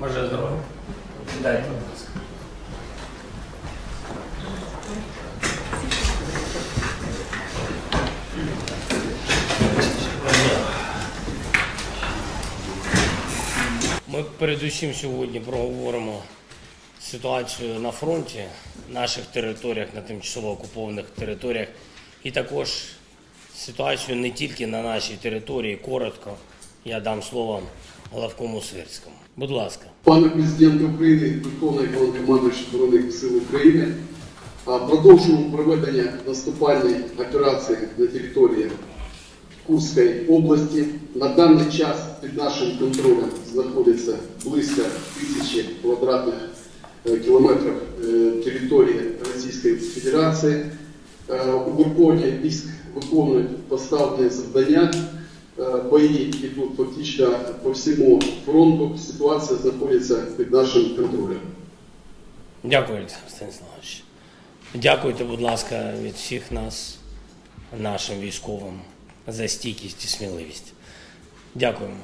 Бажаю здоров'я. Дайте, будь ласка. Ми передусім сьогодні проговоримо ситуацію на фронті, наших територіях, на тимчасово окупованих територіях, і також ситуацію не тільки на нашій території. Коротко я дам слово Головкому Сирському. Будь ласка. Пане президенте України, Верховний Головнокомандуючий Збройних сил України, продовжуємо проведення наступальної операції на території Курської області. На даний час під нашим контролем знаходиться близько тисячі квадратних е, кілометрів е, території Російської Федерації. Е, Угруповання військ виконують поставлені завдання. Е, Бої йдуть фактично по всьому фронту. Ситуація знаходиться під нашим контролем. Дякую, Станіславович. Дякуйте, будь ласка, від всіх нас, нашим військовим, за стійкість і сміливість. Дякуємо.